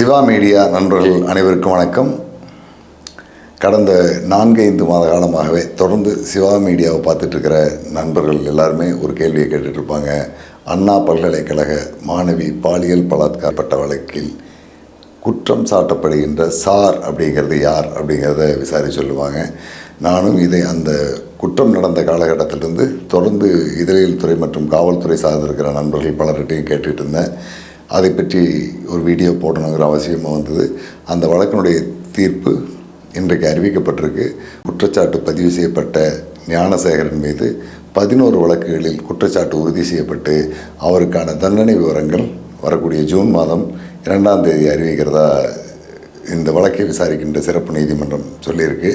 Siva media நண்பர்கள் அனைவருக்கும் வணக்கம். கடந்த நான்கு ஐந்து மாத காலமாகவே தொடர்ந்து சிவா மீடியாவை பார்த்துட்ருக்கிற நண்பர்கள் எல்லாருமே ஒரு கேள்வியை கேட்டுட்ருப்பாங்க. அண்ணா பல்கலைக்கழக மாணவி பாலியல் பலாத்காரப்பட்ட வழக்கில் குற்றம் சாட்டப்படுகின்ற சார் அப்படிங்கிறது யார் அப்படிங்கிறத விசாரி சொல்லுவாங்க. நானும் இதை அந்த குற்றம் நடந்த காலகட்டத்திலிருந்து தொடர்ந்து இதழியல் துறை மற்றும் காவல்துறை சார்ந்திருக்கிற நண்பர்கள் பலர்கிட்டையும் கேட்டுகிட்டு இருந்தேன் அதை பற்றி ஒரு வீடியோ போடணுங்கிற அவசியமாக வந்தது. அந்த வழக்கினுடைய தீர்ப்பு இன்றைக்கு அறிவிக்கப்பட்டிருக்கு. குற்றச்சாட்டு பதிவு செய்யப்பட்ட ஞானசேகரன் மீது பதினோரு வழக்குகளில் குற்றச்சாட்டு உறுதி செய்யப்பட்டு அவருக்கான தண்டனை விவரங்கள் வரக்கூடிய ஜூன் மாதம் இரண்டாம் தேதி அறிவிக்கிறதா இந்த வழக்கை விசாரிக்கின்ற சிறப்பு நீதிமன்றம் சொல்லியிருக்கு.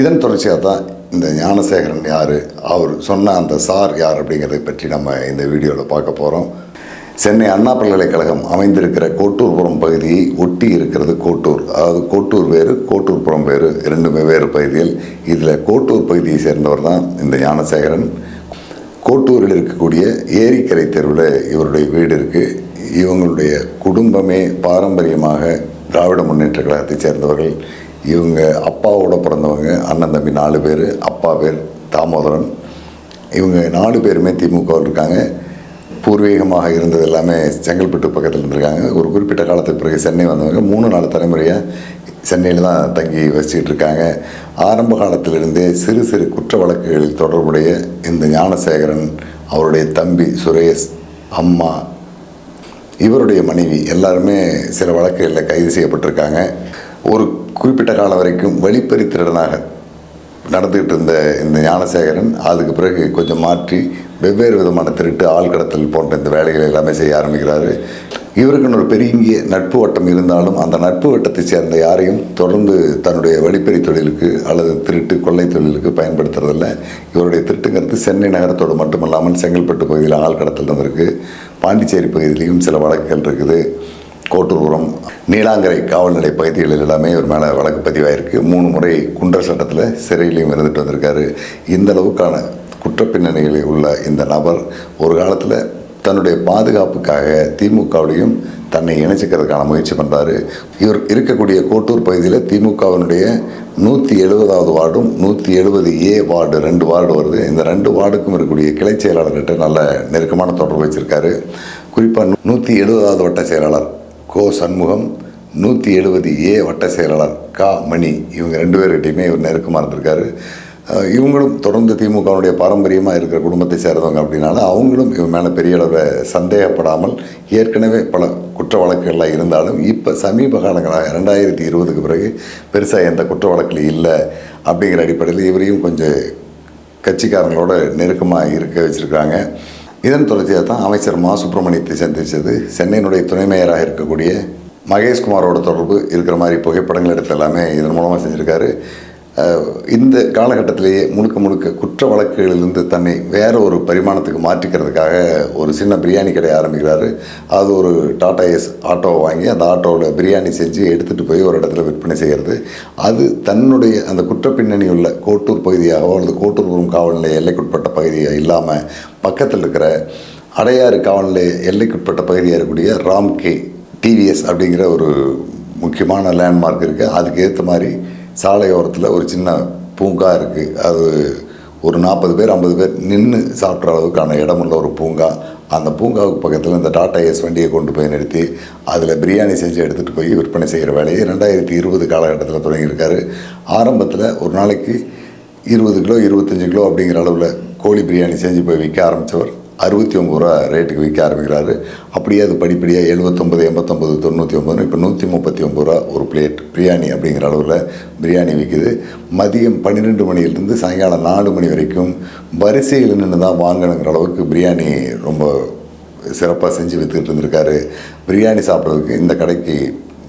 இதன் தொடர்ச்சியாக தான் இந்த ஞானசேகரன் யார் அவர் சொன்ன அந்த சார் யார் அப்படிங்கிறத பற்றி நம்ம இந்த வீடியோவில் பார்க்க போகிறோம் சென்னை அண்ணா பல்கலைக்கழகம் அமைந்திருக்கிற கோட்டூர்புரம் பகுதியை ஒட்டி இருக்கிறது கோட்டூர். அதாவது கோட்டூர் வேறு கோட்டூர்புரம் வேறு இரண்டு வெவ்வேறு பகுதியில் இதில் கோட்டூர் பகுதியை சேர்ந்தவர் தான் இந்த ஞானசேகரன். கோட்டூரில் இருக்கக்கூடிய ஏரிக்கரை தெருவில் இவருடைய வீடு இருக்குது இவங்களுடைய குடும்பமே பாரம்பரியமாக திராவிட முன்னேற்ற கழகத்தைச் சேர்ந்தவர்கள். இவங்க அப்பாவோட பிறந்தவங்க அண்ணன் தம்பி நாலு பேர் அப்பா பேர் தாமோதரன். இவங்க நாலு பேருமே திமுகவில் இருக்காங்க. பூர்வீகமாக இருந்தது எல்லாமே செங்கல்பட்டு பக்கத்தில் இருந்திருக்காங்க. ஒரு குறிப்பிட்ட காலத்துக்கு பிறகு சென்னை வந்தவங்க மூணு நாலு தலைமுறையாக சென்னையில் தான் தங்கி வசிச்சுட்டு இருக்காங்க. ஆரம்ப காலத்திலிருந்தே சிறு சிறு குற்ற வழக்குகளில் தொடர்புடைய இந்த ஞானசேகரன் அவருடைய தம்பி சுரேஷ் அம்மா இவருடைய மனைவி எல்லாருமே சில வழக்குகளில் கைது செய்யப்பட்டிருக்காங்க. ஒரு குறிப்பிட்ட காலம் வரைக்கும் வழிப்பறி திருடனாக நடந்துக்கிட்டு இருந்த இந்த ஞானசேகரன் அதுக்கு பிறகு கொஞ்சம் மாற்றி வெவ்வேறு விதமான திருட்டு ஆள் கடத்தல் போன்ற இந்த வேலைகளை எல்லாமே செய்ய ஆரம்பிக்கிறாரு. இவருக்குன்னு ஒரு பெரிய நட்பு வட்டம் இருந்தாலும் அந்த நட்பு வட்டத்தை சேர்ந்த யாரையும் தொடர்ந்து தன்னுடைய வழிப்பறி தொழிலுக்கு அல்லது திருட்டு கொள்ளை தொழிலுக்கு பயன்படுத்துறதில்ல. இவருடைய திருட்டுங்கிறது சென்னை நகரத்தோடு மட்டுமல்லாமல் செங்கல்பட்டு பகுதியில் ஆள் கடத்தல் நடந்திருக்கு. பாண்டிச்சேரி பகுதியிலையும் சில வழக்குகள் இருக்குது. கோட்டூர்புரம் நீலாங்கரை காவல் நிலைய பகுதிகளில் எல்லாமே இவர் மேலே வழக்கு பதிவாயிருக்கு. மூணு முறை குண்டர் சட்டத்தில் சிறையிலையும் இருந்துட்டு வந்திருக்காரு. இந்த அளவுக்கான குற்றப்பின்னணிகளில் உள்ள இந்த நபர் ஒரு காலத்தில் தன்னுடைய பாதுகாப்புக்காக திமுகவுடையும் தன்னை இணைச்சிக்கிறதுக்கான முயற்சி பண்ணுறாரு இவர் இருக்கக்கூடிய கோட்டூர் பகுதியில் திமுகவினுடைய நூற்றி எழுபதாவது வார்டும் நூற்றி எழுபது ஏ வார்டு ரெண்டு வார்டு வருது. இந்த ரெண்டு வார்டுக்கும் இருக்கக்கூடிய கிளை செயலாளர்கிட்ட நல்ல நெருக்கமான தொடர்பு வச்சுருக்காரு. குறிப்பாக நூற்றி எழுபதாவது வட்ட செயலாளர் கோ சண்முகம் நூற்றி எழுபது ஏ வட்ட செயலாளர் கா மணி. இவங்க ரெண்டு பேர்கிட்டையுமே இவர் நெருக்கமாக இருந்திருக்காரு. இவங்களும் தொடர்ந்து திமுகவுடைய பாரம்பரியமாக இருக்கிற குடும்பத்தை சேர்ந்தவங்க அப்படின்னால அவங்களும் இவன் மேலே பெரிய அளவில் சந்தேகப்படாமல் ஏற்கனவே பல குற்ற வழக்குகள்லாம் இருந்தாலும் இப்போ சமீப காலங்களாக ரெண்டாயிரத்தி இருபதுக்கு பிறகு பெருசாக எந்த குற்ற வழக்கில் இல்லை அப்படிங்கிற அடிப்படையில் இவரையும் கொஞ்சம் கட்சிக்காரங்களோட நெருக்கமாக இருக்க வச்சுருக்காங்க இதன் தொடர்ச்சியாக தான் அமைச்சர் மா. சுப்பிரமணியத்தை சந்தித்தது. சென்னையினுடைய துணை மேயராக இருக்கக்கூடிய மகேஷ்குமாரோட தொடர்பு இருக்கிற மாதிரி புகைப்படங்கள் எடுத்து எல்லாமே இதன் மூலமாக செஞ்சுருக்காரு. இந்த காலகட்டத்திலேயே முழுக்க முழுக்க குற்ற வழக்குகளிலிருந்து தன்னை வேற ஒரு பரிமாணத்துக்கு மாற்றிக்கிறதுக்காக ஒரு சின்ன பிரியாணி கடை ஆரம்பிக்கிறாரு. அது ஒரு டாடா எஸ் ஆட்டோவை வாங்கி அந்த ஆட்டோவில் பிரியாணி செஞ்சு எடுத்துகிட்டு போய் ஒரு இடத்துல விற்பனை செய்கிறது. அது தன்னுடைய அந்த குற்ற பின்னணி உள்ள கோட்டூர் பகுதியாகவோ அல்லது கோட்டூர்புரம் காவல் நிலைய எல்லைக்குட்பட்ட பகுதியாக இல்லாமல் பக்கத்தில் இருக்கிற அடையாறு காவல் நிலைய எல்லைக்குட்பட்ட பகுதியாக இருக்கக்கூடிய ராம் கே டிவிஎஸ் அப்படிங்கிற ஒரு முக்கியமான லேண்ட்மார்க் இருக்குது அதுக்கு ஏற்ற மாதிரி சாலையோரத்தில் ஒரு சின்ன பூங்கா இருக்குது அது ஒரு நாற்பது பேர் ஐம்பது பேர் நின்று சாப்பிட்ற அளவுக்கான இடமுள்ள ஒரு பூங்கா. அந்த பூங்காவுக்கு பக்கத்தில் இந்த டாடா ஏஸ் வண்டியை கொண்டு போய் நிறுத்தி அதில் பிரியாணி செஞ்சு எடுத்துகிட்டு போய் விற்பனை செய்கிற வேலையை ரெண்டாயிரத்தி இருபது காலகட்டத்தில் தொடங்கியிருக்காரு. ஆரம்பத்தில் ஒரு நாளைக்கு இருபது கிலோ இருபத்தஞ்சி கிலோ அப்படிங்கிற அளவில் கோழி பிரியாணி செஞ்சு போய் விற்க ஆரம்பித்தவர் அறுபத்தி ஒம்பது ரூபா ரேட்டுக்கு விற்க ஆரம்பிக்கிறாரு. அப்படியே அது படிப்படியாக எழுபத்தொம்பது எண்பத்தொம்பது தொண்ணூற்றி ஒம்பதுன்னு இப்போ நூற்றி முப்பத்தி ஒம்பது ரூபா ஒரு பிளேட் பிரியாணி அப்படிங்கிற அளவில் பிரியாணி விற்கிது மதியம் பன்னிரெண்டு மணியிலிருந்து சாயங்காலம் நாலு மணி வரைக்கும் வரிசையில் நின்று தான் வாங்கணுங்கிற அளவுக்கு பிரியாணி ரொம்ப சிறப்பாக செஞ்சு விற்றுக்கிட்டு இருந்திருக்காரு. பிரியாணி சாப்பிட்றதுக்கு இந்த கடைக்கு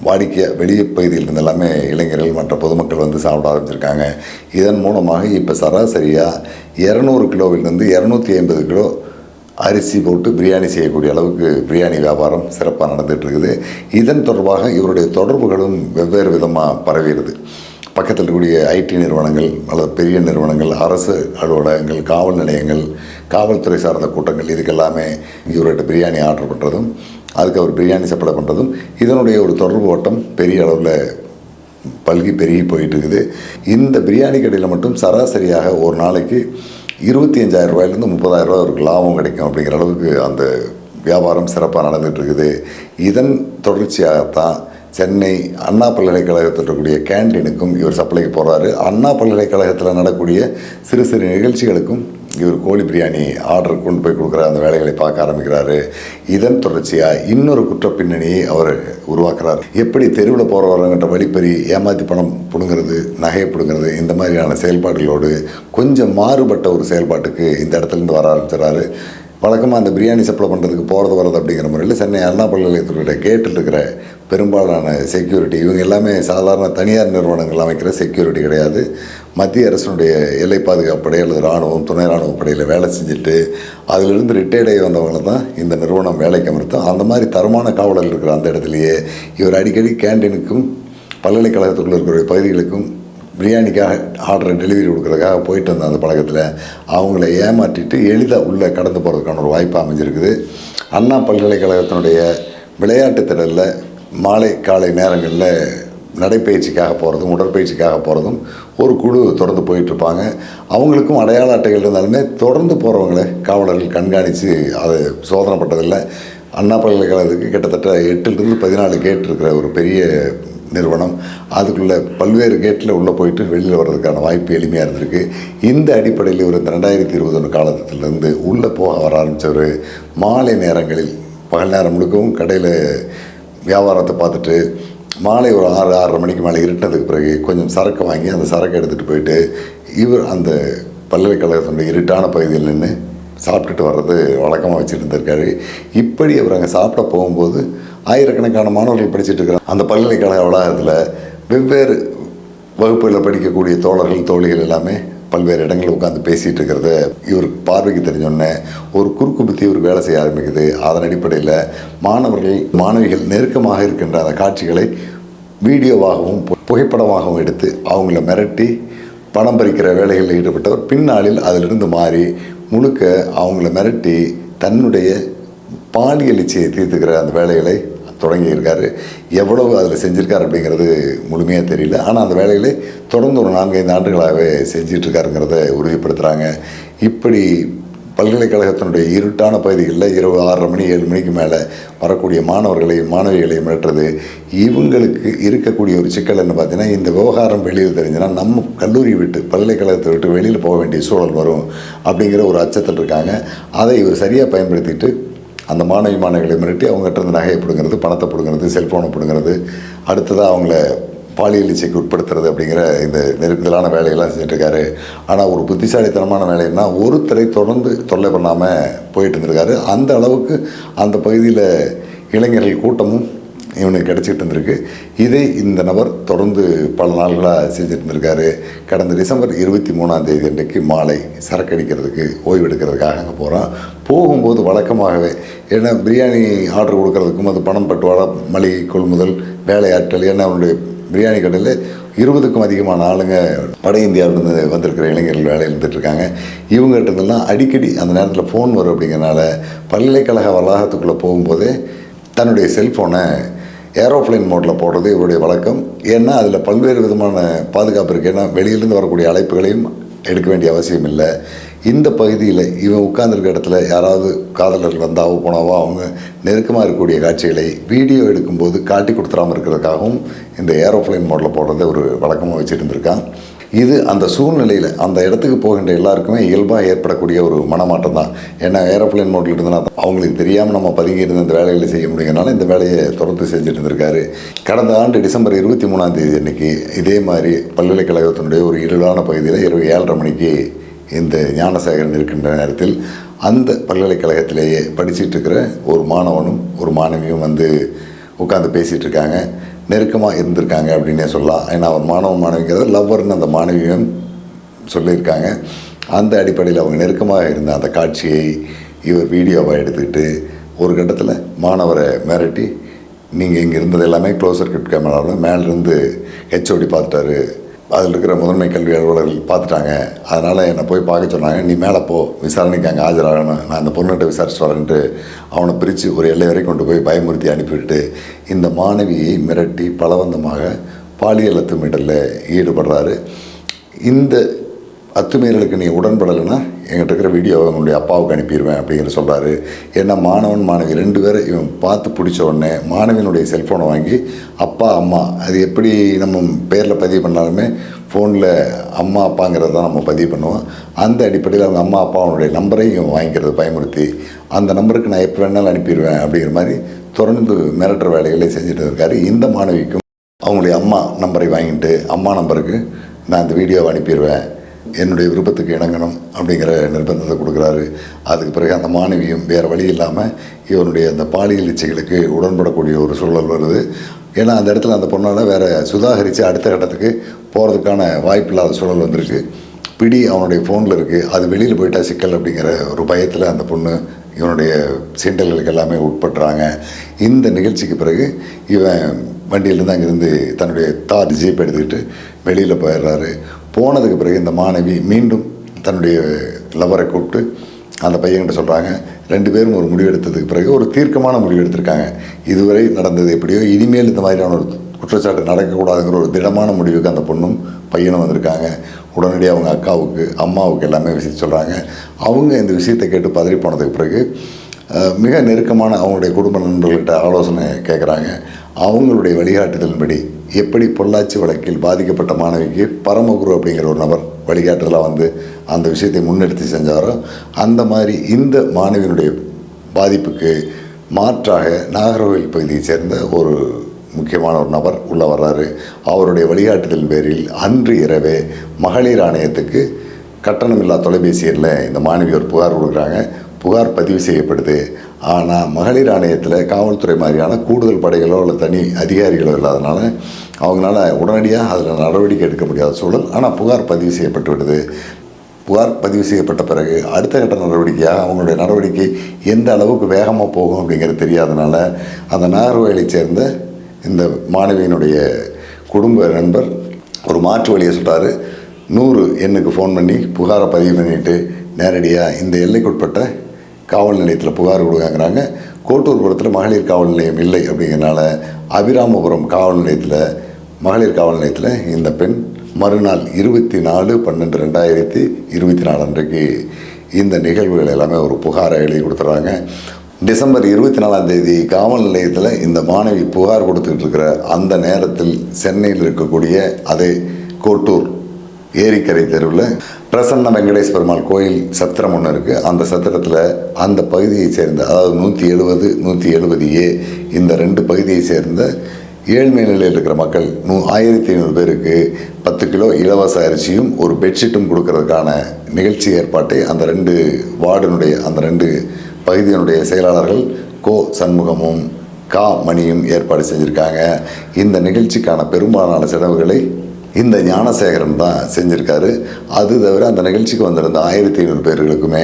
வாடிக்கையாக வெளியே பகுதியில் இருந்து எல்லாமே இளைஞர்கள் மற்ற பொதுமக்கள் வந்து சாப்பிட ஆரம்பிச்சிருக்காங்க. இதன் மூலமாக இப்போ சராசரியாக இரநூறு கிலோவிலிருந்து இரநூத்தி ஐம்பது கிலோ அரிசி போட்டு பிரியாணி செய்யக்கூடிய அளவுக்கு பிரியாணி வியாபாரம் சிறப்பாக நடந்துகிட்டு இருக்குது இதன் தொடர்பாக இவருடைய தொடர்புகளும் வெவ்வேறு விதமாக பரவுகிறது பக்கத்தில் இருக்கக்கூடிய ஐடி நிறுவனங்கள் அல்லது பெரிய நிறுவனங்கள் அரசு அலுவலகங்கள் காவல் நிலையங்கள் காவல்துறை சார்ந்த கூட்டங்கள் இதுக்கெல்லாமே இவர்கிட்ட பிரியாணி ஆர்டர் பண்ணுறதும் அதுக்கு அவர் பிரியாணி சப்ளை பண்ணுறதும் இதனுடைய ஒரு தொடர்பு ஓட்டம் பெரிய அளவில் பல்கி பெருகி போயிட்டு இருக்குது இந்த பிரியாணி கடையில் மட்டும் சராசரியாக ஒரு நாளைக்கு இருபத்தி அஞ்சாயிரம் ரூபாயிலேருந்து முப்பதாயிரம் ரூபாய் அவருக்கு லாபம் கிடைக்கும் அப்படிங்கிற அளவுக்கு அந்த வியாபாரம் சிறப்பாக நடந்துகிட்டு இருக்குது இதன் தொடர்ச்சியாகத்தான் சென்னை அண்ணா பல்கலைக்கழகத்தில் இருக்கக்கூடிய கேண்டீனுக்கும் இவர் சப்ளைக்கு போகிறாரு அண்ணா பல்கலைக்கழகத்தில் நடக்கூடிய சிறு சிறு நிகழ்ச்சிகளுக்கும் இவர் கோழி பிரியாணி ஆர்டர் கொண்டு போய் கொடுக்குற அந்த வேலைகளை பார்க்க ஆரம்பிக்கிறாரு. இதன் தொடர்ச்சியாக இன்னொரு குற்ற பின்னணியை அவர் உருவாக்குறார். எப்படி தெருவில் போகிறவரங்கிட்ட வழிப்பறி ஏமாற்றி பணம் பிடுங்கிறது நகையை பிடுங்கிறது இந்த மாதிரியான செயல்பாடுகளோடு கொஞ்சம் மாறுபட்ட ஒரு செயல்பாட்டுக்கு இந்த இடத்துலேருந்து வர ஆரம்பிச்சிடறாரு. வழக்கமாக அந்த பிரியாணி சப்ளை பண்ணுறதுக்கு போகிறது வர்றது அப்படிங்கிற முறையில் சென்னை அண்ணா பல்கலைக்கழகத்துடைய கேட்டில் இருக்கிற பெரும்பாலான செக்யூரிட்டி இவங்க எல்லாமே சாதாரண தனியார் நிறுவனங்கள் அமைக்கிற செக்யூரிட்டி கிடையாது. மத்திய அரசினுடைய எல்லை பாதுகாப்பு படை அல்லது இராணுவம் துணை இராணுவ படையில் வேலை செஞ்சுட்டு அதிலிருந்து ரிட்டையர்ட் ஆகி வந்தவங்களை தான் இந்த நிறுவனம் வேலைக்கு அமர்த்தும். அந்த மாதிரி தரமான காவலர்கள் இருக்கிற அந்த இடத்துலையே இவர் அடிக்கடி கேண்டீனுக்கும் பல்கலைக்கழகத்துக்குள்ள இருக்கிற பகுதிகளுக்கும் பிரியாணிக்காக ஆர்டர் டெலிவரி கொடுக்குறதுக்காக போயிட்டு வந்த அந்த பழக்கத்தில் அவங்கள ஏமாற்றிட்டு எளிதாக உள்ளே கடந்து போகிறதுக்கான ஒரு வாய்ப்பு அமைஞ்சிருக்குது. அண்ணா பல்கலைக்கழகத்தினுடைய விளையாட்டு திடலில் மாலை காலை நேரங்களில் நடைப்பயிற்சிக்காக போகிறதும் உடற்பயிற்சிக்காக போகிறதும் ஒரு குழு தொடர்ந்து போயிட்டுருப்பாங்க அவங்களுக்கும் அடையாள அட்டைகள் இருந்தாலுமே தொடர்ந்து போகிறவங்களை காவலர்கள் கண்காணித்து அது சோதனை அண்ணா பல்கலைக்கழகத்துக்கு கிட்டத்தட்ட எட்டுலேருந்து பதினாலு கேட் இருக்கிற ஒரு பெரிய நிறுவனம். அதுக்குள்ளே பல்வேறு கேட்டில் உள்ளே போயிட்டு வெளியில் வர்றதுக்கான வாய்ப்பு எளிமையாக இருந்திருக்கு. இந்த அடிப்படையில் ஒரு இந்த ரெண்டாயிரத்தி இருபத்தொன்று காலத்திலேருந்து உள்ளே போக வர ஆரம்பித்தவர் மாலை நேரங்களில் பகல் நேரம் முழுக்கவும் கடையில் வியாபாரத்தை பார்த்துட்டு மாலை ஒரு ஆறு ஆறரை மணிக்கு மேலே இருட்டினதுக்கு பிறகு கொஞ்சம் சரக்கு வாங்கி அந்த சரக்கு எடுத்துகிட்டு போயிட்டு இவர் அந்த பல்கலைக்கழகத்தினுடைய இருட்டான பகுதியில் நின்று சாப்பிட்டுட்டு வர்றது வழக்கமாக வச்சுட்டு இருந்திருக்காரு இப்படி அவர் அங்கே சாப்பிட போகும்போது ஆயிரக்கணக்கான மாணவர்கள் படிச்சுட்டு இருக்கிறாங்க. அந்த பல்கலைக்கழக வளாகத்தில் வெவ்வேறு வகுப்புகளில் படிக்கக்கூடிய தோழர்கள் தோழிகள் எல்லாமே பல்வேறு இடங்களில் உட்காந்து பேசிகிட்டு இருக்கிறத. இவர் பார்வைக்கு தெரிஞ்சோடனே ஒரு குறுக்கு புத்தி ஒரு வேலை செய்ய ஆரம்பிக்குது. அதன் அடிப்படையில் மாணவர்கள் மாணவிகள் நெருக்கமாக இருக்கின்ற அந்த காட்சிகளை வீடியோவாகவும் பு- புகைப்படமாகவும் எடுத்து அவங்கள மிரட்டி பணம் பறிக்கிற வேலைகளில் ஈடுபட்டவர். பின்னாளில் அதிலிருந்து மாறி முழுக்க அவங்கள மிரட்டி தன்னுடைய பாலியல் இச்சையை தீர்த்துக்கிற அந்த வேலைகளை தொடங்கியிருக்காரு. எவ்வளவு அதில் செஞ்சுருக்கார் அப்படிங்கிறது முழுமையாக தெரியல. ஆனால் அந்த வேலைகளை தொடர்ந்து ஒரு நான்கைந்து ஆண்டுகளாகவே செஞ்சிட்ருக்காருங்கிறத உறுதிப்படுத்துகிறாங்க இப்படி பல்கலைக்கழகத்தினுடைய இருட்டான பகுதிகளில் இரவு ஆறரை மணி ஏழு மணிக்கு மேலே வரக்கூடிய மாணவர்களையும் மாணவிகளையும் மிரட்டுறது இவங்களுக்கு இருக்கக்கூடிய ஒரு சிக்கல் என்ன பார்த்தீங்கன்னா இந்த விவகாரம் வெளியில் தெரிஞ்சுன்னா நம்ம கல்லூரி விட்டு பல்கலைக்கழகத்தை விட்டு வெளியில் போக வேண்டிய சூழல் வரும் அப்படிங்கிற ஒரு அச்சத்தில் இருக்காங்க அதை இவர் சரியாக பயன்படுத்திட்டு அந்த மாணவி மாணவிகளை மிரட்டி அவங்ககிட்ட இருந்து நகையை பிடுங்கிறது பணத்தை பிடுங்கிறது செல்ஃபோனை பிடுங்கிறது அடுத்ததாக அவங்கள பாலியல் இச்சைக்கு உட்படுத்துறது அப்படிங்கிற இந்த நெருக்குதலான வேலையெல்லாம் செஞ்சுட்ருக்காரு ஆனால் ஒரு புத்திசாலித்தனமான வேலைன்னா ஒருத்தரை தொடர்ந்து தொல்லை பண்ணாமல் போயிட்டு இருந்திருக்காரு. அந்த அளவுக்கு அந்த பகுதியில் இளைஞர்கள் கூட்டமும் இவனுக்கு கிடச்சிட்டு இருந்திருக்கு. இதை இந்த நபர் தொடர்ந்து பல நாள்களாக செஞ்சுட்டு இருந்திருக்காரு. கடந்த டிசம்பர் இருபத்தி மூணாம் தேதி அன்றைக்கு மாலை சரக்கு அடிக்கிறதுக்கு ஓய்வு எடுக்கிறதுக்காக அங்கே போகிறான் போகும்போது வழக்கமாகவே ஏன்னா பிரியாணி ஆர்டர் கொடுக்கறதுக்கும் அது பணம் பட்டுவாடா மளிகை கொள்முதல் வேலையாட்கள் ஏன்னா அவனுடைய பிரியாணி கடையில் இருபதுக்கும் அதிகமான ஆளுங்க வட இந்தியாவிலேருந்து வந்திருக்கிற இளைஞர்கள் வேலையில் இருந்துட்டு இருக்காங்க. இவங்ககிட்ட இருந்தெல்லாம் அடிக்கடி அந்த நேரத்தில் ஃபோன் வரும் அப்படிங்கிறனால பல்கலைக்கழக வளாகத்துக்குள்ளே போகும்போதே தன்னுடைய செல்ஃபோனை ஏரோப்ளேன் மோட்டில் போடுறது இவருடைய வழக்கம். ஏன்னா அதில் பல்வேறு விதமான பாதுகாப்பு இருக்குது ஏன்னா வெளியிலேருந்து வரக்கூடிய அழைப்புகளையும் எடுக்க வேண்டிய அவசியம் இல்லை. இந்த பகுதியில் இவன் உட்கார்ந்துருக்க இடத்துல யாராவது காதலர்கள் வந்தாவோ போனாவோ அவங்க நெருக்கமாக இருக்கக்கூடிய காட்சிகளை வீடியோ எடுக்கும்போது காட்டி கொடுத்துடாமல் இருக்கிறதுக்காகவும் இந்த ஏரோப்ளேன் மோட்டில் போடுறத ஒரு வழக்கமாக வச்சுருந்துருக்கான். இது அந்த சூழ்நிலையில் அந்த இடத்துக்கு போகின்ற எல்லாருக்குமே இயல்பாக ஏற்படக்கூடிய ஒரு மனமாட்டம் தான். ஏன்னா ஏரோப்ளேன் மோட்டில் இருந்தனா அவங்களுக்கு தெரியாமல் நம்ம பதுங்கி இருந்த இந்த வேலைகளை செய்ய முடியுங்கனால இந்த வேலையை தொடர்ந்து செஞ்சுட்டு இருந்திருக்காரு. கடந்த ஆண்டு டிசம்பர் இருபத்தி மூணாம் தேதி அன்னைக்கு இதே மாதிரி பல்கலைக்கழகத்தினுடைய ஒரு இருளான பகுதியில் இரவு ஏழரை மணிக்கு இந்த ஞானசேகரன் இருக்கின்ற நேரத்தில் அந்த பல்கலைக்கழகத்திலேயே படிச்சிட்டு இருக்கிற ஒரு மாணவனும் ஒரு மாணவியும் வந்து உட்காந்து பேசிகிட்டு இருக்காங்க. நெருக்கமாக இருந்திருக்காங்க அப்படின்னே சொல்லலாம். ஏன்னா அவர் மாணவ மாணவிங்கிறது லவ்வர்னு அந்த மாணவியும் சொல்லியிருக்காங்க. அந்த அடிப்படையில் அவங்க நெருக்கமாக இருந்த அந்த காட்சியை இவர் வீடியோவாக எடுத்துக்கிட்டு ஒரு கட்டத்தில் மாணவரை மிரட்டி நீங்கள் இங்கே இருந்தது எல்லாமே க்ளோசர் கிட் கேமராவில் மேலேருந்து ஹெச்ஓடி பார்த்துட்டாரு அதில் இருக்கிற முதன்மை கல்வி அலுவலர்கள் பார்த்துட்டாங்க. அதனால் என்னை போய் பார்க்க சொன்னாங்க. நீ மேலே போ. விசாரணைக்கு அங்கே ஆஜராகணும். நான் அந்த பொண்ணுகிட்ட விசாரிச்சு வரேன்ட்டு அவனை பிரித்து ஒரு எல்லை வரை கொண்டு போய் பயமுறுத்தி அனுப்பிவிட்டு இந்த மாணவியை மிரட்டி பலவந்தமாக பாலியல் அத்துமீட்டலில் ஈடுபடுறாரு. இந்த அத்துமீறலுக்கு நீ உடன்படலைன்னா எங்கிட்ட இருக்கிற வீடியோவை உங்களுடைய அப்பாவுக்கு அனுப்பிடுவேன் அப்படிங்கிற சொல்கிறாரு ஏன்னா மாணவன் மாணவி ரெண்டு பேரும் இவன் பார்த்து பிடிச்ச உடனே மாணவியினுடைய செல்ஃபோனை வாங்கி அப்பா அம்மா அது எப்படி நம்ம பேரில் பதிவு பண்ணாலுமே ஃபோனில் அம்மா அப்பாங்கிறத தான் நம்ம பதிவு பண்ணுவோம். அந்த அடிப்படையில் அவங்க அம்மா அப்பாவுடைய நம்பரையும் வாங்கிக்கிறது பயமுறுத்தி அந்த நம்பருக்கு நான் எப்போ வேணாலும் அனுப்பிடுவேன் அப்படிங்கிற மாதிரி தொடர்ந்து மிரட்டுற வேலைகளை செஞ்சுட்டு இருக்காரு. இந்த மாணவிக்கும் அவங்களுடைய அம்மா நம்பரை வாங்கிட்டு அம்மா நம்பருக்கு நான் இந்த வீடியோவை அனுப்பிடுவேன் என்னுடைய விருப்பத்துக்கு இணங்கணும் அப்படிங்கிற நிர்பந்தத்தை கொடுக்குறாரு. அதுக்கு பிறகு அந்த மாணவியும் வேறு வழி இல்லாமல் இவனுடைய அந்த பாலியல் இச்சைகளுக்கு உடன்படக்கூடிய ஒரு சூழல் வருது. ஏன்னா அந்த இடத்துல அந்த பொண்ணால் வேறு சுதாகரித்து அடுத்த கட்டத்துக்கு போகிறதுக்கான வாய்ப்பு இல்லாத சூழல் வந்திருக்கு. பிடி அவனுடைய ஃபோனில் இருக்குது அது வெளியில் போயிட்டா சிக்கல் அப்படிங்கிற ஒரு பயத்தில் அந்த பொண்ணு இவனுடைய சீண்டல்களுக்கு எல்லாமே உட்பட்டுறாங்க. இந்த நிகழ்ச்சிக்கு பிறகு இவன் வண்டியிலேருந்து அங்கேருந்து தன்னுடைய தார் ஜீப் எடுத்துக்கிட்டு வெளியில் போயிடுறாரு. போனதுக்கு பிறகு இந்த மாணவி மீண்டும் தன்னுடைய லவரை கூப்பிட்டு அந்த பையன்கிட்ட சொல்கிறாங்க ரெண்டு பேரும் ஒரு முடிவெடுத்ததுக்கு பிறகு ஒரு தீர்க்கமான முடிவு எடுத்திருக்காங்க. இதுவரை நடந்தது எப்படியோ இனிமேல் இந்த மாதிரியான ஒரு குற்றச்சாட்டு நடக்கக்கூடாதுங்கிற ஒரு திடமான முடிவுக்கு அந்த பொண்ணும் பையனும் வந்திருக்காங்க. உடனடியாக அவங்க அக்காவுக்கு அம்மாவுக்கு எல்லாமே விஷயம் சொல்கிறாங்க அவங்க இந்த விஷயத்தை கேட்டு பதறி போனதுக்கு பிறகு மிக நெருக்கமான அவங்களுடைய குடும்ப நண்பர்கள்கிட்ட ஆலோசனை கேட்குறாங்க அவங்களுடைய வழிகாட்டுதலின்படி எப்படி பொள்ளாச்சி வழக்கில் பாதிக்கப்பட்ட மாணவிக்கு பரமகுரு அப்படிங்கிற ஒரு நபர் வழிகாட்டுதலாக வந்து அந்த விஷயத்தை முன்னெடுத்து செஞ்சாரோ அந்த மாதிரி இந்த மாணவியினுடைய பாதிப்புக்கு மாற்றாக நாகர்கோவில் பகுதியைச் சேர்ந்த ஒரு முக்கியமான ஒரு நபர் உள்ளே வர்றாரு. அவருடைய வழிகாட்டுதல் பேரில் அன்று இரவே மகளிர் ஆணையத்துக்கு கட்டணமில்லா தொலைபேசி எண்ணில் இந்த மாணவி ஒரு புகார் கொடுக்குறாங்க. புகார் பதிவு செய்யப்படுது. ஆனால் மகளிர் ஆணையத்தில் காவல்துறை மாதிரியான கூடுதல் படைகளோ இல்லை தனி அதிகாரிகளோ இல்லாதனால அவங்களால உடனடியாக அதில் நடவடிக்கை எடுக்க முடியாத சூழல். ஆனால் புகார் பதிவு செய்யப்பட்டு விடுது புகார் பதிவு செய்யப்பட்ட பிறகு அடுத்த கட்ட நடவடிக்கையாக அவங்களுடைய நடவடிக்கை எந்த அளவுக்கு வேகமாக போகும் அப்படிங்கிறது தெரியாதனால அந்த நாகர்கோயிலைச் சேர்ந்த இந்த மாணவியினுடைய குடும்ப நண்பர் ஒரு மாற்று வழியை சொல்கிறாரு நூறு எண்ணுக்கு ஃபோன் பண்ணி புகாரை பதிவு பண்ணிவிட்டு நேரடியாக இந்த எல்லைக்குட்பட்ட காவல் நிலையத்தில் புகார் கொடுக்குறாங்க கோட்டூர்புரத்தில் மகளிர் காவல் நிலையம் இல்லை அப்படிங்கிறனால அபிராமபுரம் காவல் நிலையத்தில் மகளிர் காவல் நிலையத்தில் இந்த பெண் மறுநாள் இருபத்தி நாலு பன்னெண்டு ரெண்டாயிரத்தி இருபத்தி நாலு அன்றைக்கு இந்த நிகழ்வுகள் எல்லாமே ஒரு புகாரை எழுதி கொடுத்துட்றாங்க டிசம்பர் இருபத்தி நாலாம் தேதி காவல் நிலையத்தில் இந்த மாணவி புகார் கொடுத்துக்கிட்டு இருக்கிற அந்த நேரத்தில் சென்னையில் இருக்கக்கூடிய அதே கோட்டூர் ஏரிக்கரை தெருவில் பிரசன்ன வெங்கடேஷ் பெருமாள் கோயில் சத்திரம் ஒன்று இருக்குது அந்த சத்திரத்தில் அந்த பகுதியை சேர்ந்த அதாவது நூற்றி எழுபது நூற்றி எழுபது ஏ இந்த ரெண்டு பகுதியை சேர்ந்த ஏழ்மை நிலையில் இருக்கிற மக்கள் நூ ஆயிரத்தி ஐநூறு பேருக்கு பத்து கிலோ இலவச அரிசியும் ஒரு பெட்ஷீட்டும் கொடுக்கறதுக்கான நிகழ்ச்சி ஏற்பாட்டை அந்த ரெண்டு வார்டினுடைய அந்த ரெண்டு பகுதியினுடைய செயலாளர்கள் கோ சண்முகமும் கா மணியும் ஏற்பாடு செஞ்சுருக்காங்க. இந்த நிகழ்ச்சிக்கான பெரும்பாலான செலவுகளை இந்த ஞானசேகரன் தான் செஞ்சுருக்காரு. அது தவிர அந்த நிகழ்ச்சிக்கு வந்திருந்த ஆயிரத்தி ஐநூறு பேர்களுக்குமே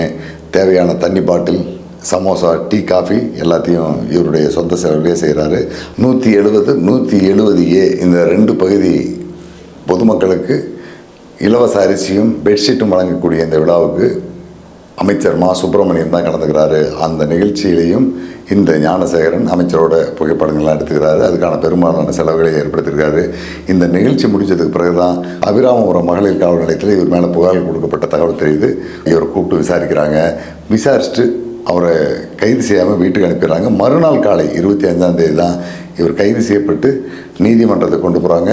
தேவையான தண்ணி பாட்டில் சமோசா டீ காஃபி எல்லாத்தையும் இவருடைய சொந்த செலவிலே செய்கிறாரு நூற்றி எழுபது நூற்றி எழுபது ஏ இந்த ரெண்டு பகுதி பொதுமக்களுக்கு இலவச அரிசியும் பெட்ஷீட்டும் வழங்கக்கூடிய இந்த விழாவுக்கு அமைச்சர் மா. சுப்பிரமணியன் தான் கலந்துக்கிறாரு. அந்த நிகழ்ச்சியிலையும் இந்த ஞானசேகரன் அமைச்சரோட புகைப்படங்கள்லாம் எடுத்துக்கிறாரு. அதுக்கான பெரும்பாலான செலவுகளை ஏற்படுத்தியிருக்காரு. இந்த நிகழ்ச்சி முடிஞ்சதுக்கு பிறகு தான் அபிராமபுரம் மகளிர் காவல் நிலையத்தில் இவர் மேலே புகார் கொடுக்கப்பட்ட தகவல் தெரியுது. இவர் கூப்பிட்டு விசாரிக்கிறாங்க. விசாரிச்சுட்டு அவரை கைது செய்யாமல் வீட்டுக்கு அனுப்பிடுறாங்க. மறுநாள் காலை இருபத்தி அஞ்சாம் தேதி தான் இவர் கைது செய்யப்பட்டு நீதிமன்றத்தை கொண்டு போகிறாங்க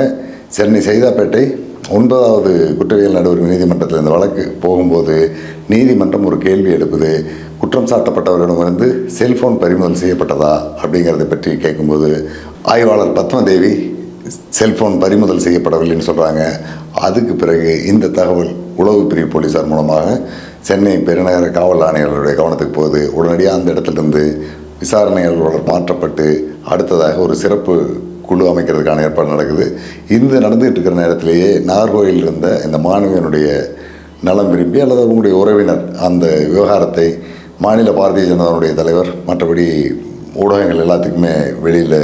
சென்னை சைதாப்பேட்டை ஒன்பதாவது குற்றவியல் நடுவர் நீதிமன்றத்தில் இந்த வழக்கு போகும்போது நீதிமன்றம் ஒரு கேள்வி எடுப்பது குற்றம் சாட்டப்பட்டவரிடமிருந்து செல்ஃபோன் பறிமுதல் செய்யப்பட்டதா அப்படிங்கிறத பற்றி கேட்கும்போது ஆய்வாளர் பத்மதேவி செல்ஃபோன் பறிமுதல் செய்யப்படவில்லைன்னு சொல்கிறாங்க அதுக்கு பிறகு இந்த தகவல் உளவு பிரிவு போலீஸார் மூலமாக சென்னை பெருநகர காவல் ஆணையர்களுடைய கவனத்துக்கு போகுது. உடனடியாக அந்த இடத்துலேருந்து விசாரணைகள் மாற்றப்பட்டு அடுத்ததாக ஒரு சிறப்பு குழு அமைக்கிறதுக்கான ஏற்பாடு நடக்குது. இந்த நடந்துகிட்டு இருக்கிற நேரத்திலேயே நாகர்கோயில் இருந்த இந்த மாணவியனுடைய நலம் விரும்பி அல்லது அவங்களுடைய உறவினர் அந்த விவகாரத்தை மாநில பாரதிய ஜனதாவுடைய தலைவர் மற்றபடி ஊடகங்கள் எல்லாத்துக்குமே வெளியில்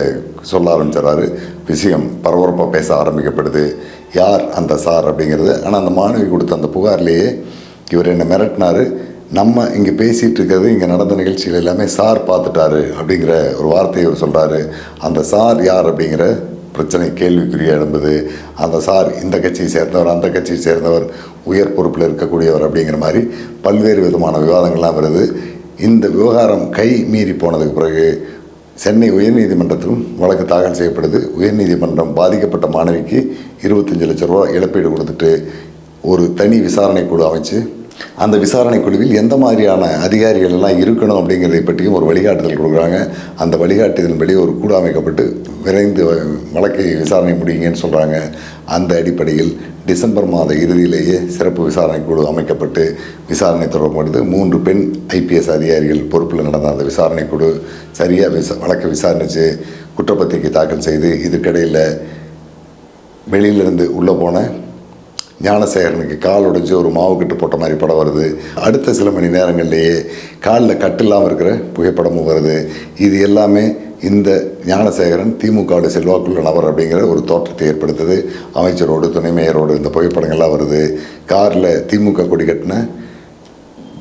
சொல்ல ஆரம்பிச்சிடறாரு. விஷயம் பரபரப்பாக பேச ஆரம்பிக்கப்படுது. யார் அந்த சார் அப்படிங்கிறது. ஆனால் அந்த மாணவி கொடுத்த அந்த புகார்லேயே இவர் என்னை மிரட்டினார். நம்ம இங்கே பேசிகிட்டு இருக்கிறது இங்கே நடந்த நிகழ்ச்சிகள் எல்லாமே சார் பார்த்துட்டாரு அப்படிங்கிற ஒரு வார்த்தையை அவர் சொல்கிறாரு அந்த சார் யார் அப்படிங்கிற பிரச்சனை கேள்விக்குறியாக எழும்புது. அந்த சார் இந்த கட்சியை சேர்ந்தவர் அந்த கட்சியை சேர்ந்தவர் உயர் பொறுப்பில் இருக்கக்கூடியவர் அப்படிங்கிற மாதிரி பல்வேறு விதமான விவாதங்கள்லாம் வருது. இந்த விவகாரம் கை மீறி போனதுக்கு பிறகு சென்னை உயர்நீதிமன்றத்திலும் வழக்கு தாக்கல் செய்யப்படுது. உயர்நீதிமன்றம் பாதிக்கப்பட்ட மாணவிக்கு இருபத்தஞ்சு லட்ச ரூபா இழப்பீடு கொடுத்துட்டு ஒரு தனி விசாரணை குழு அமைச்சு அந்த விசாரணை குழுவில் எந்த மாதிரியான அதிகாரிகள் எல்லாம் இருக்கணும் அப்படிங்கிறதை பற்றியும் ஒரு வழிகாட்டுதல் கொடுக்குறாங்க. அந்த வழிகாட்டுதலின்படி ஒரு கூடு அமைக்கப்பட்டு விரைந்து வழக்கை விசாரணை முடியுங்கன்னு சொல்கிறாங்க அந்த அடிப்படையில் டிசம்பர் மாத இறுதியிலேயே சிறப்பு விசாரணை குழு அமைக்கப்பட்டு விசாரணை தொடங்கப்படுது மூன்று பெண் ஐபிஎஸ் அதிகாரிகள் பொறுப்பில் நடந்த அந்த விசாரணை குழு சரியாக விசா வழக்கை விசாரித்து குற்றப்பத்திரிகை தாக்கல் செய்து இதுக்கிடையில் வெளியிலிருந்து உள்ளே போன ஞானசேகரனுக்கு கால் உடைஞ்சு ஒரு மாவு கட்டு போட்ட மாதிரி படம் வருது. அடுத்த சில மணி நேரங்கள்லேயே காலில் கட்டு இல்லாமல் இருக்கிற புகைப்படமும் வருது. இது எல்லாமே இந்த ஞானசேகரன் திமுகவோட செல்வாக்குள்ள நபர் அப்படிங்கிற ஒரு தோற்றத்தை ஏற்படுத்துது. அமைச்சரோடு துணை மேயரோடு இந்த புகைப்படங்கள்லாம் வருது. காரில் திமுக கொடி கட்டின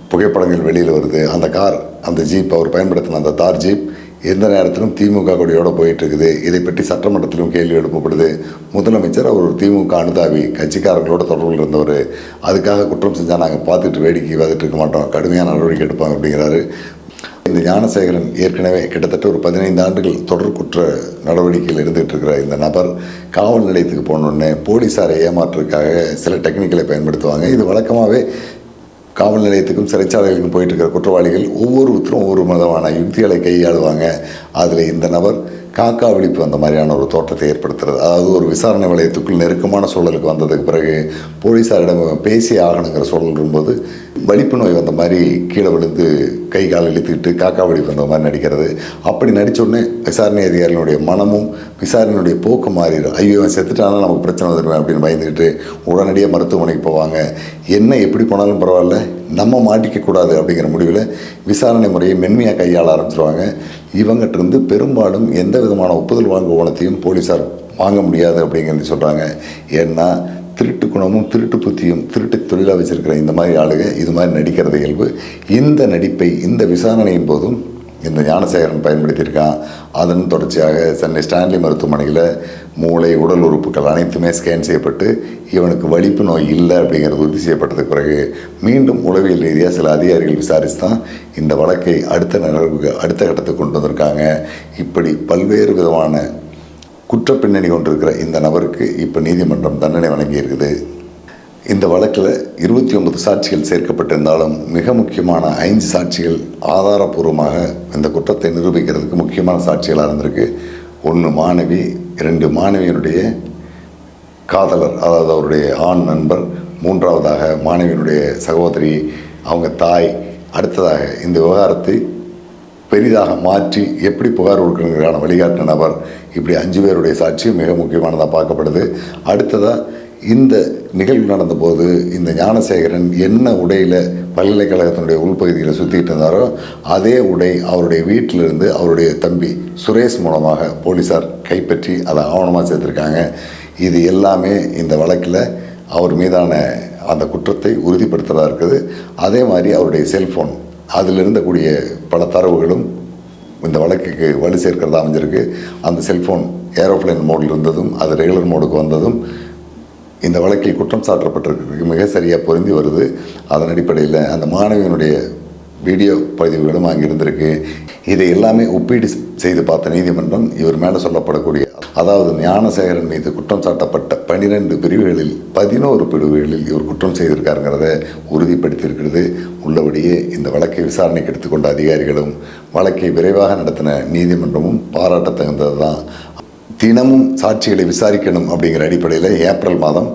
புகைப்படங்கள் வெளியில் வருது. அந்த கார் அந்த ஜீப் அவர் பயன்படுத்தின அந்த தார் ஜீப் எந்த நேரத்திலும் திமுக கொடியோடு போயிட்டுருக்குது. இதை பற்றி சட்டமன்றத்திலும் கேள்வி எழுப்பப்படுது. முதலமைச்சர் அவர் ஒரு திமுக அனுதாபி கட்சிக்காரர்களோட தொடர்பில் இருந்தவர். அதுக்காக குற்றம் செஞ்சால் நாங்கள் பார்த்துட்டு வேடிக்கை பார்த்துட்டு இருக்க மாட்டோம். கடுமையான நடவடிக்கை எடுப்பாங்க அப்படிங்கிறாரு. இந்த ஞானசேகரன் ஏற்கனவே கிட்டத்தட்ட ஒரு பதினைந்து ஆண்டுகள் தொடர் குற்ற நடவடிக்கையில் இருந்துகிட்டு இருக்கிற இந்த நபர் காவல் நிலையத்துக்கு போனோடனே போலீஸாரை ஏமாற்றுறதுக்காக சில டெக்னிக்கலை பயன்படுத்துவாங்க. இது வழக்கமாகவே காவல் நிலையத்துக்கும் சிறைச்சாலைகளுக்கும் போயிட்டு இருக்கிற குற்றவாளிகள் ஒவ்வொருத்தரும் ஒவ்வொரு விதமான யுக்திகளை கையாளுவாங்க. அதில் இந்த நபர் காக்கா விழிப்பு அந்த மாதிரியான ஒரு தோற்றத்தை ஏற்படுத்துறது. அதாவது ஒரு விசாரணை வளையத்துக்குள் நெருக்கமான சூழலுக்கு வந்ததுக்கு பிறகு போலீஸாரிடம் பேசி ஆகணுங்கிற சூழல் வரும்போது வலிப்பு நோய் வந்த மாதிரி கீழே விழுந்து கை கால் இழுத்துக்கிட்டு காக்கா வடி வந்த மாதிரி நடிக்கிறது. அப்படி நடிச்ச உடனே விசாரணை அதிகாரிகளுடைய மனமும் விசாரணையுடைய போக்கு மாறிடும். ஐயோ செத்துட்டானா? நமக்கு பிரச்சனை வந்துடுவேன் அப்படின்னு பயந்துக்கிட்டு உடனடியாக மருத்துவமனைக்கு போவாங்க. என்ன எப்படி போனாலும் பரவாயில்ல நம்ம மாட்டிக்கக்கூடாது அப்படிங்கிற முடிவில் விசாரணை முறையை மென்மையாக கையாள ஆரம்பிச்சிருவாங்க. இவங்ககிட்டருந்து பெரும்பாலும் எந்த விதமான ஒப்புதல் வாங்க ஓனத்தையும் போலீஸார் வாங்க முடியாது அப்படிங்கிறது சொல்கிறாங்க ஏன்னா திருட்டு குணமும் திருட்டு புத்தியும் திருட்டு தொழிலாக வச்சிருக்கிற இந்த மாதிரி ஆளுக இது மாதிரி நடிக்கிறது இயல்பு. இந்த நடிப்பை இந்த விசாரணையின் போதும் இந்த ஞானசேகரன் பயன்படுத்தியிருக்கான். அதன் தொடர்ச்சியாக சென்னை ஸ்டான்லி மருத்துவமனையில் மூளை உடல் உறுப்புகள் அனைத்துமே ஸ்கேன் செய்யப்பட்டு இவனுக்கு வலிப்பு நோய் இல்லை அப்படிங்கிறது உறுதி செய்யப்பட்டதுக்கு பிறகு மீண்டும் உளவியல் ரீதியாக சில அதிகாரிகள் விசாரித்து தான் இந்த வழக்கை அடுத்த நிகழ்வுக்கு அடுத்த கட்டத்துக்கு கொண்டு வந்திருக்காங்க. இப்படி பல்வேறு விதமான குற்ற பின்னணி கொண்டிருக்கிற இந்த நபருக்கு இப்போ நீதிமன்றம் தண்டனை வழங்கியிருக்குது இந்த வழக்கில் இருபத்தி ஒன்பது சாட்சிகள் சேர்க்கப்பட்டிருந்தாலும் மிக முக்கியமான ஐந்து சாட்சிகள் ஆதாரபூர்வமாக இந்த குற்றத்தை நிரூபிக்கிறதுக்கு முக்கியமான சாட்சிகளாக இருந்திருக்கு. ஒன்று மாணவி இரண்டு மாணவியினுடைய காதலர் அதாவது அவருடைய ஆண் நண்பர் மூன்றாவதாக மாணவியினுடைய சகோதரி அவங்க தாய் அடுத்ததாக இந்த விவகாரத்தை பெரிதாக மாற்றி எப்படி புகார் கொடுக்கணுங்கிறான வழிகாட்டின நபர் இப்படி அஞ்சு பேருடைய சாட்சி மிக முக்கியமானதாக பார்க்கப்படுது. அடுத்ததாக இந்த நிகழ்வு நடந்தபோது இந்த ஞானசேகரன் என்ன உடையில் பல்கலைக்கழகத்தினுடைய உள்பகுதியில் சுற்றிட்டு இருந்தாரோ அதே உடை அவருடைய வீட்டிலிருந்து அவருடைய தம்பி சுரேஷ் மூலமாக போலீஸார் கைப்பற்றி அதை ஆவணமாக சேர்த்துருக்காங்க. இது எல்லாமே இந்த வழக்கில் அவர் மீதான அந்த குற்றத்தை உறுதிப்படுத்துகிறதா இருக்குது. அதே மாதிரி அவருடைய செல்ஃபோன் அதில் இருந்தக்கூடிய பல தரவுகளும் இந்த வழக்குக்கு வலு சேர்க்கிறதா அமைஞ்சிருக்கு. அந்த செல்ஃபோன் ஏரோப்ளேன் மோடில் இருந்ததும் அது ரெகுலர் மோடுக்கு வந்ததும் இந்த வழக்கில் குற்றம் சாட்டப்பட்டிருக்கு மிக சரியாக பொருந்தி வருது. அதன் அடிப்படையில் அந்த மாணவியினுடைய வீடியோ பதிவுகளும் அங்கே இருந்திருக்கு இதை எல்லாமே ஒப்பீடு செய்து பார்த்த நீதிமன்றம் இவர் மேலே சொல்லப்படக்கூடிய அதாவது ஞானசேகரன் மீது குற்றம் சாட்டப்பட்ட பனிரெண்டு பிரிவுகளில் பதினோரு பிரிவுகளில் இவர் குற்றம் செய்திருக்காருங்கிறத உறுதிப்படுத்தியிருக்கிறது. உள்ளபடியே இந்த வழக்கை விசாரணைக்கு எடுத்துக்கொண்ட அதிகாரிகளும் வழக்கை விரைவாக நடத்தின நீதிமன்றமும் பாராட்ட தகுந்தது தான் தினமும் சாட்சிகளை விசாரிக்கணும் அப்படிங்கிற அடிப்படையில் ஏப்ரல் மாதம்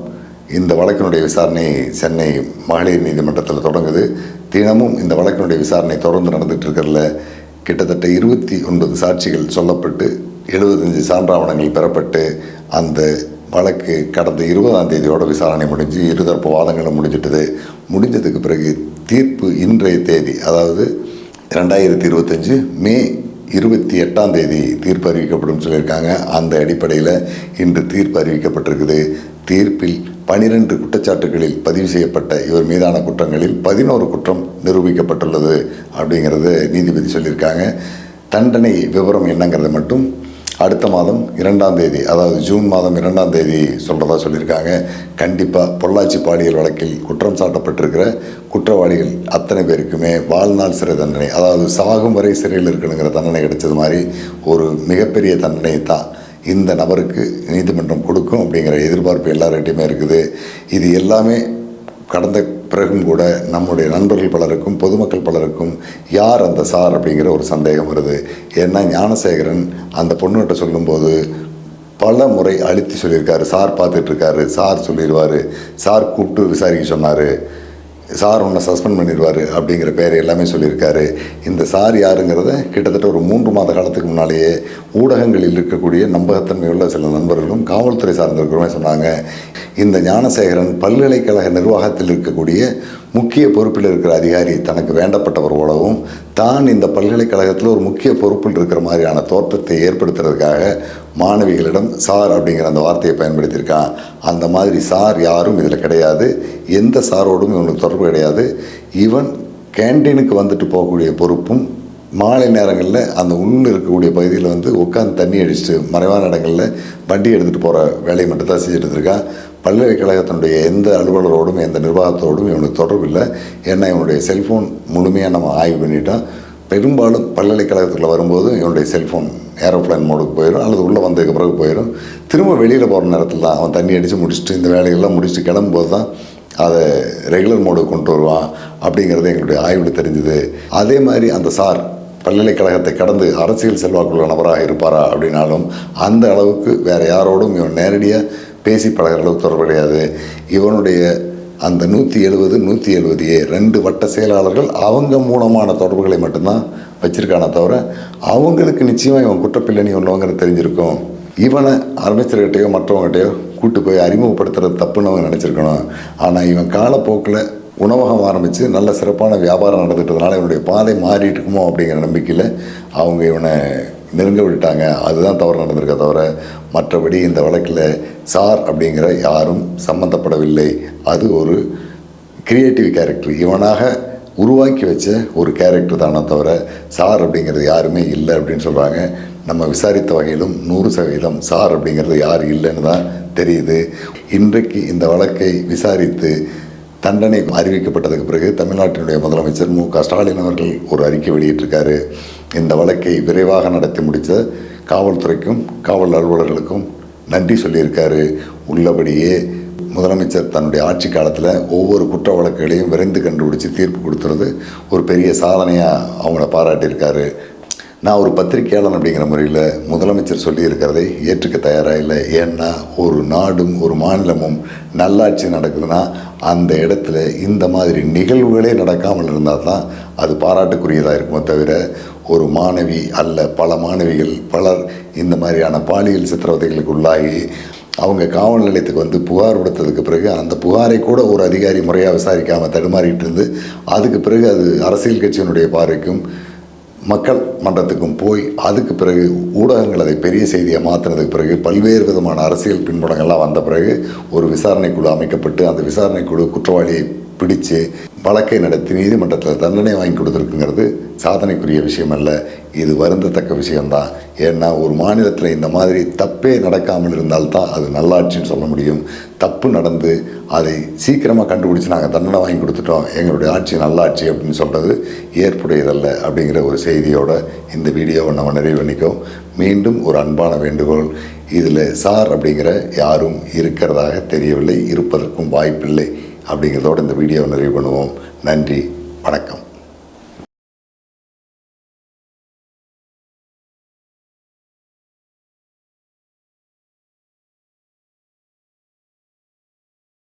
இந்த வழக்கினுடைய விசாரணை சென்னை மகளிர் நீதிமன்றத்தில் தொடங்குது. தினமும் இந்த வழக்கினுடைய விசாரணை தொடர்ந்து நடந்துட்டு இருக்கிறதுல கிட்டத்தட்ட இருபத்தி ஒன்பது சாட்சிகள் சொல்லப்பட்டு எழுபத்தஞ்சு சான்றாவணங்கள் பெறப்பட்டு அந்த வழக்கு கடந்த இருபதாம் தேதியோட விசாரணை முடிஞ்சு இருதரப்பு வாதங்களும் முடிஞ்சிட்டது. முடிஞ்சதுக்கு பிறகு தீர்ப்பு இன்றைய தேதி அதாவது ரெண்டாயிரத்தி இருபத்தஞ்சு மே இருபத்தி எட்டாம் தேதி தீர்ப்பு அறிவிக்கப்படும் சொல்லியிருக்காங்க. அந்த அடிப்படையில் இன்று தீர்ப்பு அறிவிக்கப்பட்டிருக்குது. தீர்ப்பில் பனிரெண்டு குற்றச்சாட்டுகளில் பதிவு செய்யப்பட்ட இவர் மீதான குற்றங்களில் பதினோரு குற்றம் நிரூபிக்கப்பட்டுள்ளது அப்படிங்கிறது நீதிபதி சொல்லியிருக்காங்க. தண்டனை விவரம் என்னங்கிறத மட்டும் அடுத்த மாதம் இரண்டாம் தேதி அதாவது ஜூன் மாதம் இரண்டாம் தேதி சொல்கிறதா சொல்லியிருக்காங்க. கண்டிப்பாக பொள்ளாச்சி பாலியல் வழக்கில் குற்றம் சாட்டப்பட்டிருக்கிற குற்றவாளிகள் அத்தனை பேருக்குமே வாழ்நாள் சிறை தண்டனை அதாவது சாகும் வரை சிறையில் இருக்கணுங்கிற தண்டனை கிடைச்சது மாதிரி ஒரு மிகப்பெரிய தண்டனை தான் இந்த நபருக்கு நீதிமன்றம் கொடுக்கும் அப்படிங்கிற எதிர்பார்ப்பு எல்லார்கிட்டையுமே இருக்குது. இது எல்லாமே கடந்த பிறகும் கூட நம்முடைய நண்பர்கள் பலருக்கும் பொதுமக்கள் பலருக்கும் யார் அந்த சார் அப்படிங்கிற ஒரு சந்தேகம் வருது. ஏன்னா ஞானசேகரன் அந்த பொண்ணுகிட்ட சொல்லும்போது பல முறை அழுத்தி சொல்லியிருக்காரு. சார் பார்த்துட்ருக்காரு சார் சொல்லிடுவார். சார் கூப்பிட்டு விசாரிக்க சொன்னார். சார் உன்னை சஸ்பெண்ட் பண்ணிடுவார் அப்படிங்கிற பேர் எல்லாமே சொல்லியிருக்காரு. இந்த சார் யாருங்கிறத கிட்டத்தட்ட ஒரு மூன்று மாத காலத்துக்கு முன்னாலேயே ஊடகங்களில் இருக்கக்கூடிய நம்பகத்தன்மை உள்ள சில நண்பர்களும் காவல்துறை சார்ந்திருக்கிறவங்க சொன்னாங்க. இந்த ஞானசேகரன் பல்கலைக்கழக நிர்வாகத்தில் இருக்கக்கூடிய முக்கிய பொறுப்பில் இருக்கிற அதிகாரி தனக்கு வேண்டப்பட்டவர் போலவும் தான் இந்த பல்கலைக்கழகத்தில் ஒரு முக்கிய பொறுப்பில் இருக்கிற மாதிரியான தோற்றத்தை ஏற்படுத்துறதுக்காக மாணவிகளிடம் சார் அப்படிங்கிற அந்த வார்த்தையை பயன்படுத்தியிருக்கான். அந்த மாதிரி சார் யாரும் இதில் கிடையாது. எந்த சாரோடும் இவனுக்கு தொடர்பு கிடையாது. இவன் கேண்டீனுக்கு வந்துட்டு போகக்கூடிய பொறுப்பும் மாலை நேரங்களில் அந்த உள்ள இருக்கக்கூடிய பகுதியில் வந்து உட்காந்து தண்ணி அடிச்சுட்டு மறைவான இடங்களில் வண்டி எடுத்துகிட்டு போகிற வேலையை மட்டும் தான் செஞ்சுட்டு இருக்கான் பல்கலைக்கழகத்தினுடைய எந்த அலுவலரோடும் எந்த நிர்வாகத்தோடும் இவனுக்கு தொடர்பு இல்லை. ஏன்னா இவனுடைய செல்ஃபோன் முழுமையாக நம்ம ஆய்வு பண்ணிட்டோம் பெரும்பாலும் பல்கலைக்கழகத்தில் வரும்போது இவனுடைய செல்ஃபோன் ஏரோப்ளைன் மோடுக்கு போயிடும் அல்லது உள்ளே வந்ததுக்கு பிறகு போயிடும் திரும்ப வெளியில் போகிற நேரத்தில் தான் அவன் தண்ணி அடித்து முடிச்சுட்டு இந்த வேலைகள்லாம் முடிச்சுட்டு கிளம்பும்போது தான் அதை ரெகுலர் மோடுக்கு கொண்டு வருவான் அப்படிங்கிறது எங்களுடைய ஆய்வில் தெரிஞ்சுது. அதே மாதிரி அந்த சார் பல்கலைக்கழகத்தை கடந்து அரசியல் செல்வாக்குள்ள நபராக இருப்பாரா அப்படின்னாலும் அந்த அளவுக்கு வேறு யாரோடும் இவன் நேரடியாக பேசி பழகிற அளவுக்கு தொடர்பு கிடையாது. இவனுடைய அந்த நூற்றி எழுபது நூற்றி எழுபது ஏ ரெண்டு வட்ட செயலாளர்கள் அவங்க மூலமான தொடர்புகளை மட்டும்தான் வச்சிருக்கானே தவிர அவங்களுக்கு நிச்சயமாக இவன் குற்றப்பிள்ளனி உள்ளவங்கிறது தெரிஞ்சிருக்கும். இவனை அமைச்சர்கிட்டையோ மற்றவங்ககிட்டயோ கூட்டு போய் அறிமுகப்படுத்துறது தப்புன்னு அவன் நினச்சிருக்கணும். ஆனால் இவன் காலப்போக்கில் உணவகம் ஆரம்பித்து நல்ல சிறப்பான வியாபாரம் நடந்துட்டதுனால இவனுடைய பாதை மாறிட்டு இருக்குமோ அப்படிங்கிற நம்பிக்கையில் அவங்க இவனை நெருங்க விட்டாங்க அதுதான் தவறு நடந்திருக்க தவிர மற்றபடி இந்த வழக்கில் சார் அப்படிங்கிற யாரும் சம்மந்தப்படவில்லை அது ஒரு கிரியேட்டிவ் கேரக்டர் இவனாக உருவாக்கி வச்ச ஒரு கேரக்டர் தானே தவிர சார் அப்படிங்கிறது யாருமே இல்லை அப்படின்னு சொல்கிறாங்க நம்ம விசாரித்த வகையிலும் நூறு சதவீதம் சார் அப்படிங்கிறது யார் இல்லைன்னு தான் தெரியுது. இன்றைக்கு இந்த வழக்கை விசாரித்து தண்டனை அறிவிக்கப்பட்டதுக்கு பிறகு தமிழ்நாட்டினுடைய முதலமைச்சர் மு க ஸ்டாலின் அவர்கள் ஒரு அறிக்கை வெளியிட்டிருக்காரு. இந்த வழக்கை விரைவாக நடத்தி முடித்த காவல்துறைக்கும் காவல் அலுவலர்களுக்கும் நன்றி சொல்லியிருக்காரு. உள்ளபடியே முதலமைச்சர் தன்னுடைய ஆட்சி காலத்தில் ஒவ்வொரு குற்ற வழக்குகளையும் விரைந்து கண்டுபிடிச்சி தீர்ப்பு கொடுத்துறது ஒரு பெரிய சாதனையாக அவங்கள பாராட்டியிருக்காரு. நான் ஒரு பத்திரிகையாளன் அப்படிங்கிற முறையில் முதலமைச்சர் சொல்லியிருக்கிறதை ஏற்றுக்க தயாராக இல்லை. ஏன்னா ஒரு நாடும் ஒரு மாநிலமும் நல்லாட்சி நடக்குதுன்னா அந்த இடத்துல இந்த மாதிரி நிகழ்வுகளே நடக்காமல் இருந்தால் தான் அது பாராட்டுக்குரியதாக இருக்குமே தவிர ஒரு மாணவி அல்ல பல மாணவிகள் பலர் இந்த மாதிரியான பாலியல் சித்திரவதைகளுக்கு உள்ளாகி அவங்க காவல் நிலையத்துக்கு வந்து புகார் கொடுத்ததுக்கு பிறகு அந்த புகாரை கூட ஒரு அதிகாரி முறையாக விசாரிக்காமல் தடுமாறிட்டு இருந்து அதுக்கு பிறகு அது அரசியல் கட்சியினுடைய பார்வைக்கும் மக்கள் மன்றத்துக்கும் போய் அதுக்கு பிறகு ஊடகங்கள் அதை பெரிய செய்தியாக மாற்றினதுக்கு பிறகு பல்வேறு விதமான அரசியல் பின்புலங்கள்லாம் வந்த பிறகு ஒரு விசாரணை குழு அமைக்கப்பட்டு அந்த விசாரணை குழு குற்றவாளியை பிடித்து வழக்கை நடத்தி நீதிமன்றத்தில் தண்டனை வாங்கி கொடுத்துருக்குங்கிறது சாதனைக்குரிய விஷயம் அல்ல இது வருந்தத்தக்க விஷயம்தான். ஏன்னா ஒரு மாநிலத்தில் இந்த மாதிரி தப்பே நடக்காமல் இருந்தால்தான் அது நல்லாட்சின்னு சொல்ல முடியும். தப்பு நடந்து அதை சீக்கிரமாக கண்டுபிடிச்சி நாங்கள் தண்டனை வாங்கி கொடுத்துட்டோம். எங்களுடைய ஆட்சி நல்லாட்சி அப்படின்னு சொல்கிறது ஏற்புடையதல்ல அப்படிங்கிற ஒரு செய்தியோட இந்த வீடியோவை நம்ம நிறைவு பண்ணிக்கோம். மீண்டும் ஒரு அன்பான வேண்டுகோள். இதில் சார் அப்படிங்கிற யாரும் இருக்கிறதாக தெரியவில்லை இருப்பதற்கும் வாய்ப்பில்லை. அப்படிங்கிறதோடு இந்த வீடியோவை நிறைவு பண்ணுவோம். நன்றி வணக்கம்.